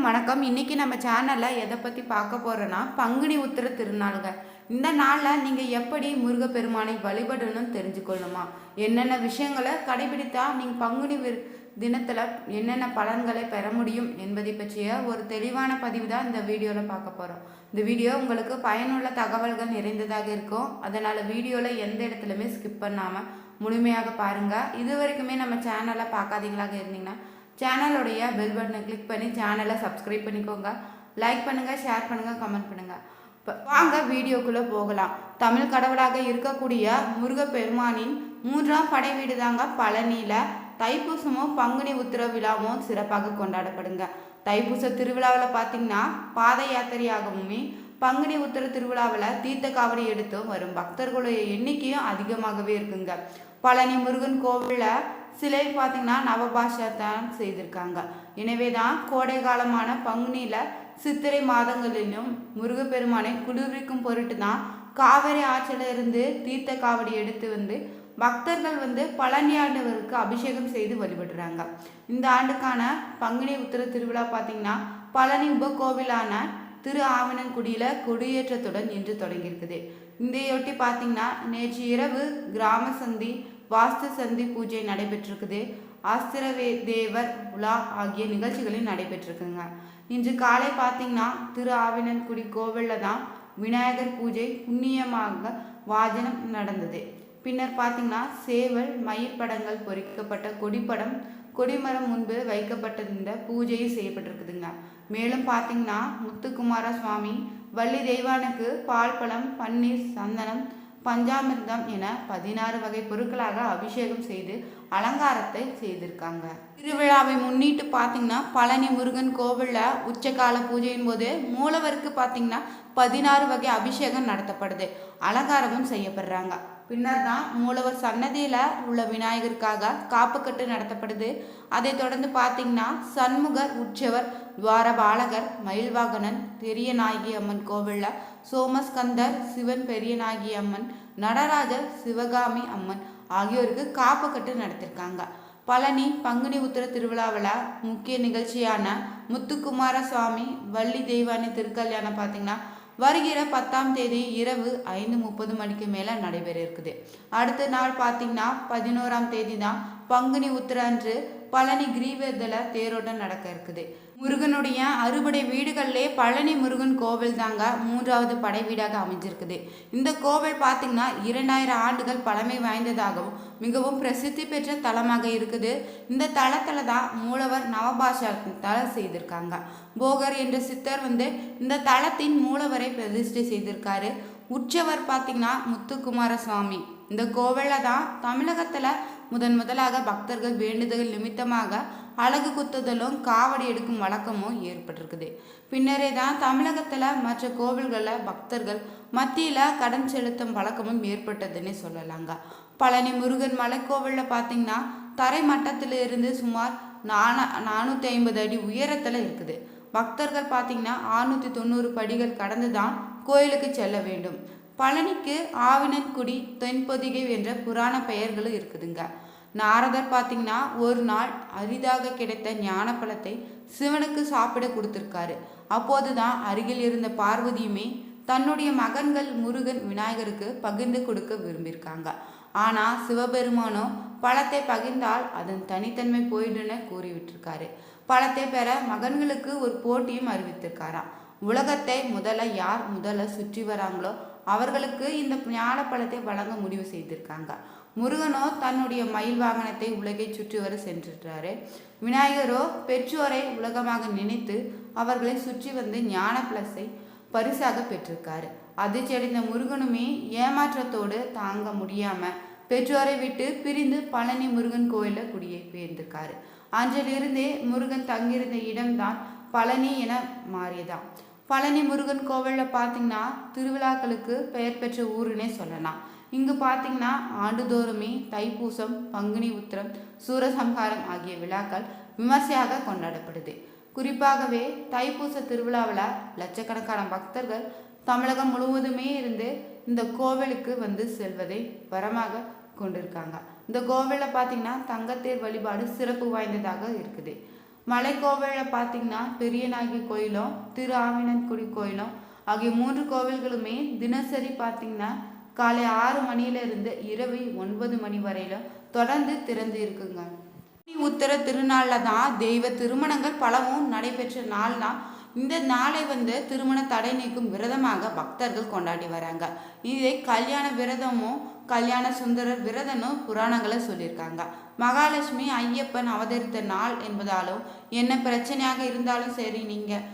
அனைவருக்கும் வணக்கம். இன்னைக்கு நம்ம சேனலில் எதை பற்றி பார்க்க போகிறோன்னா பங்குனி உத்திர திருநாளுங்க. இந்த நாளில் நீங்கள் எப்படி முருகப்பெருமானை வழிபடணும்னு தெரிஞ்சுக்கொள்ளுமா என்னென்ன விஷயங்களை கடைபிடித்தா நீங்கள் பங்குனி தினத்தில் என்னென்ன பலன்களை பெற முடியும் என்பதை பற்றிய ஒரு தெளிவான பதிவு தான் இந்த வீடியோவில் பார்க்க போகிறோம் இந்த வீடியோ உங்களுக்கு பயனுள்ள தகவல்கள் நிறைந்ததாக இருக்கும். அதனால் வீடியோவில் எந்த இடத்துலையுமே ஸ்கிப் பண்ணாமல் முழுமையாக பாருங்கள் இது வரைக்குமே நம்ம சேனலை பார்க்காதீங்களாக இருந்தீங்கன்னா சேனலுடைய பெல் பட்டனை கிளிக் பண்ணி சேனலை சப்ஸ்கிரைப் பண்ணிக்கோங்க. லைக் பண்ணுங்கள் ஷேர் பண்ணுங்கள் கமெண்ட் பண்ணுங்கள் இப்போ வாங்க வீடியோக்குள்ளே போகலாம். தமிழ் கடவுளாக இருக்கக்கூடிய முருகப்பெருமானின் மூன்றாம் படை வீடு தாங்க பழனியில் தைப்பூசமும் பங்குனி உத்திர விழாவும் சிறப்பாக கொண்டாடப்படுங்க. தைப்பூச திருவிழாவில் பார்த்தீங்கன்னா பாத யாத்திரையாகவுமே பங்குனி உத்திர திருவிழாவில் தீர்த்த காவடி எடுத்தும் வரும். பக்தர்களுடைய எண்ணிக்கையும் அதிகமாகவே இருக்குங்க. பழனி முருகன் கோவிலில் சிலை பார்த்தீங்கன்னா நவபாஷத்தான் செய்திருக்காங்க. எனவே தான் கோடை காலமான பங்குனியில் சித்திரை மாதங்களிலும் முருகப்பெருமானை குளிர்விக்கும் பொருட்டு தான் காவிரி ஆற்றில இருந்து தீர்த்த காவடி எடுத்து வந்து பக்தர்கள் வந்து பழனி ஆண்டவருக்கு அபிஷேகம் செய்து வழிபடுறாங்க. இந்த ஆண்டுக்கான பங்குனி உத்திர திருவிழா பார்த்தீங்கன்னா பழனி உபகோவிலான திரு ஆவணன்குடியில் கொடியேற்றத்துடன் இன்று தொடங்கியிருக்குது. இதையொட்டி பார்த்தீங்கன்னா நேற்று இரவு கிராம சந்தி வாஸ்து சந்தி பூஜை நடைபெற்றிருக்குது. ஆஸ்திரவே தேவர் உலா ஆகிய நிகழ்ச்சிகளும் நடைபெற்றிருக்குங்க. இன்று காலை பார்த்தீங்கன்னா திரு ஆவினன்குடி கோவிலில் தான் விநாயகர் பூஜை புண்ணியமாக வாஜனம் நடந்தது. பின்னர் பார்த்தீங்கன்னா சேவல் மயில் படங்கள் பொறிக்கப்பட்ட கொடிப்படம் கொடிமரம் முன்பு வைக்கப்பட்டிருந்த பூஜையும் செய்யப்பட்டிருக்குதுங்க. மேலும் பார்த்தீங்கன்னா முத்துக்குமார சுவாமி வள்ளி தெய்வானுக்கு பால் பழம் பன்னீர் சந்தனம் பஞ்சாமிர்தம் என பதினாறு வகை பொருட்களாக அபிஷேகம் செய்து அலங்காரத்தை செய்திருக்காங்க. திருவிழாவை முன்னிட்டு பார்த்தீங்கன்னா பழனி முருகன் கோவிலில் உச்சகால பூஜையின் போது மூலவருக்கு பார்த்தீங்கன்னா பதினாறு வகை அபிஷேகம் நடத்தப்படுது. அலங்காரமும் செய்யப்படுறாங்க. பின்னர் தான் மூலவர் சன்னதியில் உள்ள விநாயகருக்காக காப்புக்கட்டு நடத்தப்படுது. அதை தொடர்ந்து பார்த்தீங்கன்னா சண்முகர் உற்சவர் துவாரபாலகர் மயில்வாகனன் பெரியநாயகி அம்மன் கோவிலில் சோமஸ்கந்தர் சிவன் பெரியநாயகி அம்மன் நடராஜர் சிவகாமி அம்மன் ஆகியோருக்கு காப்புக்கட்டு நடத்திருக்காங்க. பழனி பங்குனி உத்திர திருவிழாவில் முக்கிய நிகழ்ச்சியான முத்துக்குமார சுவாமி வள்ளி தெய்வானி திருக்கல்யாணம் பார்த்தீங்கன்னா வருகிற பத்தாம் தேதி இரவு ஐந்து முப்பது மணிக்கு மேலே நடைபெற இருக்குது. அடுத்த நாள் பார்த்தீங்கன்னா பதினோராம் தேதி தான் பங்குனி உத்திர அன்று பழனி கிரீவத்தில் தேரோட்டம் நடக்க இருக்குது. முருகனுடைய அறுபடை வீடுகளிலே பழனி முருகன் கோவில் தாங்க மூன்றாவது படை வீடாக அமைஞ்சிருக்குது. இந்த கோவில் பார்த்தீங்கன்னா இரண்டாயிரம் ஆண்டுகள் பழமை வாய்ந்ததாகவும் மிகவும் பிரசித்தி பெற்ற தலமாக இருக்குது. இந்த தலத்தில் தான் மூலவர் நவபாஷா தலை செய்திருக்காங்க. போகர் என்ற சித்தர் வந்து இந்த தலத்தின் மூலவரை பிரதிஷ்டை செய்திருக்காரு. உற்சவர் பார்த்தீங்கன்னா முத்துக்குமார சுவாமி இந்த கோவிலில் தான் தமிழகத்தில் முதன் முதலாக பக்தர்கள் வேண்டுதல் நிமித்தமாக அழகு குத்துதலும் காவடி எடுக்கும் வழக்கமும் ஏற்பட்டிருக்குது. பின்னரே தான் தமிழகத்தில் மற்ற கோவில்களில் பக்தர்கள் மத்தியில் கடன் செலுத்தும் வழக்கமும் ஏற்பட்டதுன்னு சொல்லலாங்க. பழனி முருகன் மலைக்கோவிலில் பார்த்தீங்கன்னா தரை மட்டத்தில் இருந்து சுமார் நானா நானூற்றி ஐம்பது அடி உயரத்தில் இருக்குது. பக்தர்கள் பார்த்தீங்கன்னா ஆறுநூற்றி தொண்ணூறு படிகள் கடந்து தான் கோயிலுக்கு செல்ல வேண்டும். பழனிக்கு ஆவினன்குடி தென்பொதிகை என்ற புராண பெயர்களும் இருக்குதுங்க. நாரதர் பார்த்தீங்கன்னா ஒரு நாள் அரிதாக கிடைத்த ஞானப்பழத்தை சிவனுக்கு சாப்பிட கொடுத்துருக்காரு. அப்போது தான் அருகில் இருந்த பார்வதியுமே தன்னுடைய மகன்கள் முருகன் விநாயகருக்கு பகிர்ந்து கொடுக்க விரும்பியிருக்காங்க. ஆனால் சிவபெருமானோ பழத்தை பகிர்ந்தால் அதன் தனித்தன்மை போயிடுன்னு கூறிவிட்டிருக்காரு. பழத்தை பெற மகன்களுக்கு ஒரு போட்டியும் அறிவித்திருக்காராம். உலகத்தை முதல்ல யார் முதல்ல சுற்றி வராங்களோ அவர்களுக்கு இந்த ஞானப்பழத்தை வழங்க முடிவு செய்திருக்காங்க. முருகனோ தன்னுடைய மயில் வாகனத்தை உலகை சுற்றி வர சென்றிருக்கிறாரு. விநாயகரோ பெற்றோரை உலகமாக நினைத்து அவர்களை சுற்றி வந்து ஞான பிளஸை பரிசாக பெற்றிருக்காரு. அதிர்ச்சியடைந்த முருகனுமே ஏமாற்றத்தோடு தாங்க முடியாம பெற்றோரை விட்டு பிரிந்து பழனி முருகன் கோயிலில் குடியே போயிருந்திருக்காரு அன்றிலிருந்தே முருகன் தங்கியிருந்த இடம்தான் பழனி என மாறியதாம். பழனி முருகன் கோவிலில் பார்த்தீங்கன்னா திருவிழாக்களுக்கு பெயர் பெற்ற ஊருன்னே சொல்லலாம். இங்கு பார்த்தீங்கன்னா ஆண்டுதோறுமே தைப்பூசம் பங்குனி உத்திரம் சூரசம்ஹாரம் ஆகிய விழாக்கள் விமர்சையாக கொண்டாடப்படுது. குறிப்பாகவே தைப்பூச திருவிழாவில் லட்சக்கணக்கான பக்தர்கள் தமிழகம் முழுவதுமே இருந்து இந்த கோவிலுக்கு வந்து செல்வதை வரமாக கொண்டிருக்காங்க. இந்த கோவிலில் பார்த்தீங்கன்னா தங்கத்தேர் வழிபாடு சிறப்பு வாய்ந்ததாக இருக்குது. மலைக்கோவிலில் பார்த்தீங்கன்னா பெரியநாயகி கோயிலும் திரு ஆவினன்குடி கோயிலும் ஆகிய மூன்று கோவில்களுமே தினசரி பார்த்தீங்கன்னா காலை ஆறு மணியிலிருந்து இரவு ஒன்பது மணி வரையிலும் தொடர்ந்து திறந்து இருக்குங்க. உத்தர திருநாளில் தான் தெய்வ திருமணங்கள் பலவும் நடைபெற்ற நாள் தான் இந்த நாளை வந்து திருமண தடை நீக்கும் விரதமாக பக்தர்கள் கொண்டாடி வராங்க. இதை கல்யாண விரதமும் கல்யாண சுந்தரர் விரதனும் புராணங்களை சொல்லியிருக்காங்க. மகாலட்சுமி ஐயப்பன் அவதரித்த நாள் என்பதாலும் என்ன பிரச்சனையாக இருந்தாலும் சரி நீங்கள்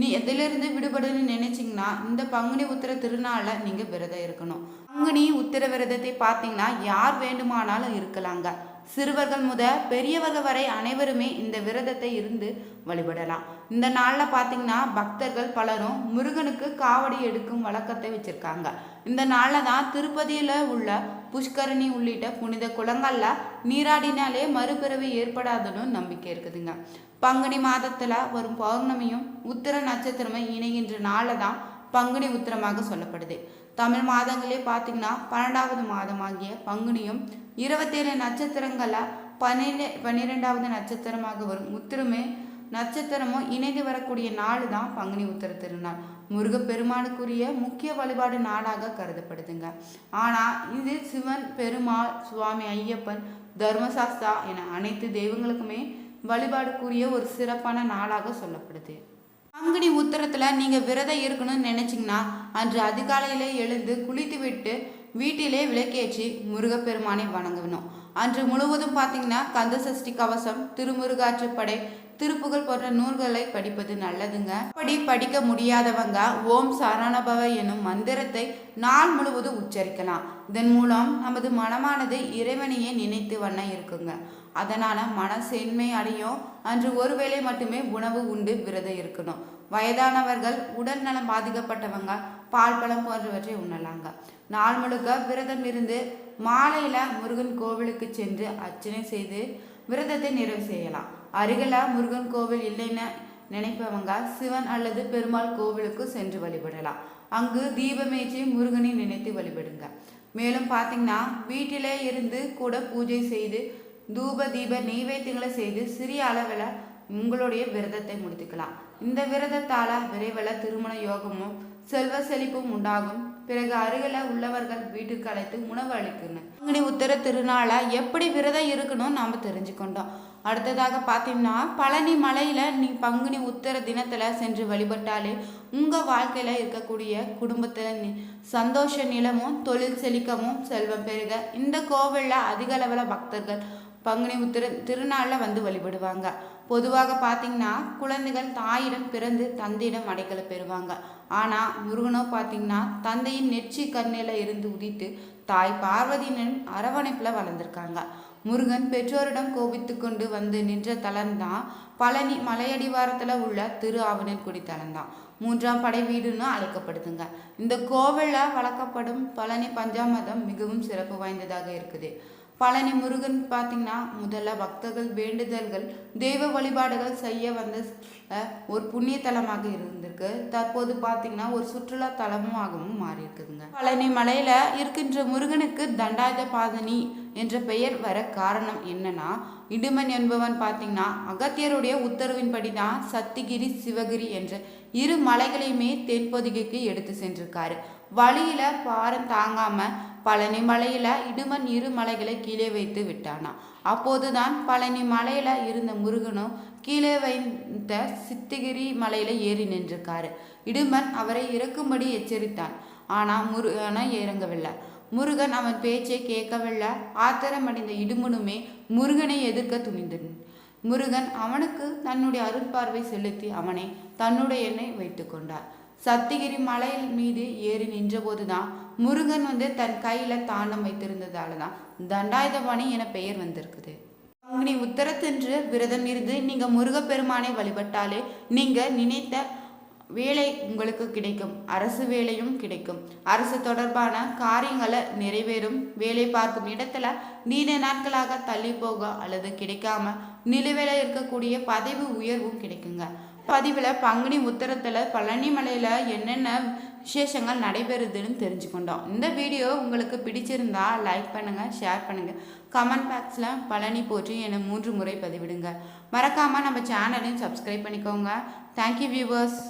நீ எதிலிருந்து விடுபடணும்னு நினைச்சிங்கன்னா இந்த பங்குனி உத்திர திருநாளில் நீங்கள் விரதம் இருக்கணும். பங்குனி உத்திர விரதத்தை பார்த்தீங்கன்னா யார் வேண்டுமானாலும் இருக்கலாங்க. சிறுவர்கள் முத பெரியவர்கள் வரை அனைவருமே இந்த விரதத்தை இருந்து வழிபடலாம். இந்த நாளில் பார்த்தீங்கன்னா பக்தர்கள் பலரும் முருகனுக்கு காவடி எடுக்கும் வழக்கத்தை வச்சுருக்காங்க. இந்த நாளில் தான் திருப்பதியில் உள்ள புஷ்கரணி உள்ளிட்ட புனித குளங்களில் நீராடினாலே மறுபிறவி ஏற்படாதுன்னு நம்பிக்கை இருக்குதுங்க. பங்குனி மாதத்தில் வரும் பௌர்ணமியும் உத்திர நட்சத்திரமும் இணைகின்ற நாளில் தான் பங்குனி உத்திரமாக சொல்லப்படுது. தமிழ் மாதங்களே பார்த்தீங்கன்னா பன்னெண்டாவது மாதமாகிய பங்குனியும் இருபத்தேழு நட்சத்திரங்களில் பன்னிரெண்டு பன்னிரெண்டாவது நட்சத்திரமாக வரும். உத்திரமே நட்சத்திரமும் இணைந்து வரக்கூடிய நாள் தான் பங்குனி உத்திர திருநாள். முருகப்பெருமானுக்குரிய முக்கிய வழிபாடு நாளாக கருதப்படுதுங்க. ஆனால் இது சிவன் பெருமாள் சுவாமி ஐயப்பன் தர்மசாஸ்தா என அனைத்து தெய்வங்களுக்குமே வழிபாடுக்குரிய ஒரு சிறப்பான நாளாக சொல்லப்படுது. பங்குனி உத்தரத்தில் நீங்கள் விரதம் இருக்கணும்னு நினச்சிங்கன்னா அன்று அதிகாலையிலே எழுந்து குளித்து விட்டு வீட்டிலே விளக்கேற்றி முருகப்பெருமானை வணங்கணும். அன்று முழுவதும் பார்த்தீங்கன்னா கந்த சஷ்டி கவசம் திருமுருகாற்றுப்படை திருப்புகழ் போன்ற நூல்களை படிப்பது நல்லதுங்க. அப்படி படிக்க முடியாதவங்க ஓம் சரணபவ எனும் மந்திரத்தை நாள் முழுவதும் உச்சரிக்கலாம். இதன் மூலம் நமது மனமானது இறைவனையே நினைத்து வண்ண இருக்குங்க. அதனால மன சென்மை அடையும் அன்று ஒருவேளை மட்டுமே உணவு உண்டு விரதம் இருக்கணும். வயதானவர்கள் உடல் நலம் பாதிக்கப்பட்டவங்க பால் பழம் போன்றவற்றை உண்ணலாங்க. நாள் முழுக்க விரதம் இருந்து மாலையில முருகன் கோவிலுக்கு சென்று அர்ச்சனை செய்து விரதத்தை நிறைவு செய்யலாம். அருகில முருகன் கோவில் இல்லைன்னு நினைப்பவங்க சிவன் அல்லது பெருமாள் கோவிலுக்கு சென்று வழிபடலாம். அங்கு தீபமேற்றி முருகனை நினைத்து வழிபடுங்க. மேலும் பார்த்தீங்கன்னா வீட்டிலே இருந்து கூட பூஜை செய்து தூப தீப நெய்வேத்தியங்களை செய்து சிறிய அளவில் உங்களுடைய விரதத்தை முடித்துக்கலாம். இந்த விரதத்தால் விரைவில் திருமண யோகமும் செல்வ செழிப்பும் உண்டாகும். பிறகு அருகில் உள்ளவர்கள் வீட்டுக்கு அழைத்து உணவு அளிக்கணும். உத்தர திருநாளை எப்படி விரதம் இருக்கணும் நாம் தெரிஞ்சுக்கொண்டோம். அடுத்ததாக பார்த்தீங்கன்னா பழனி மலையில் நீ பங்குனி உத்தர தினத்தில் சென்று வழிபட்டாலே உங்கள் வாழ்க்கையில் இருக்கக்கூடிய குடும்பத்தில் சந்தோஷ நிலமும் தொழில் செழிக்கமும் செல்வம் பெருக இந்த கோவிலில் அதிக அளவில் பக்தர்கள் பங்குனி உத்திர திருநாளில் வந்து வழிபடுவாங்க. பொதுவாக பார்த்தீங்கன்னா குழந்தைகள் தாயிடம் பிறந்து தந்தையிடம் அடைக்கலை பெறுவாங்க. ஆனால் முருகனோ பார்த்தீங்கன்னா தந்தையின் நெற்றி கண்ணில் இருந்து உதித்து தாய் பார்வதியின் அரவணைப்பில் வளர்ந்துருக்காங்க. முருகன் பெற்றோரிடம் கோபித்து கொண்டு வந்து நின்ற தலம் தான் பழனி மலையடிவாரத்தில் உள்ள திரு ஆவணன்குடி தலம் தான் மூன்றாம் படை வீடுன்னு அழைக்கப்படுதுங்க. இந்த கோவிலில் வளர்க்கப்படும் பழனி பஞ்சாமதம் மிகவும் சிறப்பு வாய்ந்ததாக இருக்குது. பழனி முருகன் பார்த்தீங்கன்னா முதல்ல பக்தர்கள் வேண்டுதல்கள் தெய்வ வழிபாடுகள் செய்ய வந்த ஒரு புண்ணிய தலமாக இருந்திருக்கு. தற்போது பார்த்தீங்கன்னா ஒரு சுற்றுலா தலமாகவும் மாறி இருக்குதுங்க பழனி மலையில இருக்கின்ற முருகனுக்கு தண்டாயுத பாதனி என்ற பெயர் வர காரணம் என்னன்னா இடுமன் என்பவன் பார்த்தீங்கன்னா அகத்தியருடைய உத்தரவின்படி தான் சத்திகிரி சிவகிரி என்ற இரு மலைகளையுமே தென்பொதிகைக்கு எடுத்து சென்றிருக்காரு. வழியில பாரம் தாங்காம பழனி மலையில் இடுமன் இரு மலைகளை கீழே வைத்து விட்டானாம் அப்போதுதான் பழனி மலையில் இருந்த முருகனும் கீழே வைத்த சித்தகிரி மலையில் ஏறி நின்றிருக்காரு. இடுமன் அவரை இறக்கும்படி எச்சரித்தான். ஆனால் முருகனை இறங்கவில்லை. முருகன் அவன் பேச்சை கேட்கவில்லை. ஆத்திரமடைந்த இடுமனுமே முருகனை எதிர்க்க துணிந்தான். முருகன் அவனுக்கு தன்னுடைய அருட்பார்வை செலுத்தி அவனை தன்னுடைய எண்ணெய் வைத்து கொண்டார். சத்திகிரி மலையில் மீது ஏறி நின்றபோதுதான் முருகன் வந்து தன் கையில தாண்டம் வைத்திருந்ததால தான் தண்டாயுதபாணி என பெயர் வந்திருக்குது. பங்குனி உத்தரத்தன்று விரதம் இருந்து நீங்க முருகப்பெருமானை வழிபட்டாலே நீங்க நினைத்த வேலை உங்களுக்கு கிடைக்கும். அரசு வேலையும் கிடைக்கும். அரசு தொடர்பான காரியங்களை நிறைவேறும். வேலை பார்க்கும் இடத்துல நீண்ட நாட்களாக தள்ளி போக அல்லது கிடைக்காம நிலுவையில் இருக்கக்கூடிய பதவி உயர்வும் கிடைக்குங்க. பதிவில் பங்குனி உத்தரத்தில் பழனி மலையில் என்னென்ன விசேஷங்கள் நடைபெறுதுன்னு தெரிஞ்சுக்கொண்டோம். இந்த வீடியோ உங்களுக்கு பிடிச்சிருந்தா லைக் பண்ணுங்கள் ஷேர் பண்ணுங்கள் கமெண்ட் பாக்ஸில் பழனி போற்றி என மூன்று முறை பதிவிடுங்க. மறக்காமல் நம்ம சேனலையும் சப்ஸ்கிரைப் பண்ணிக்கோங்க. Thank you viewers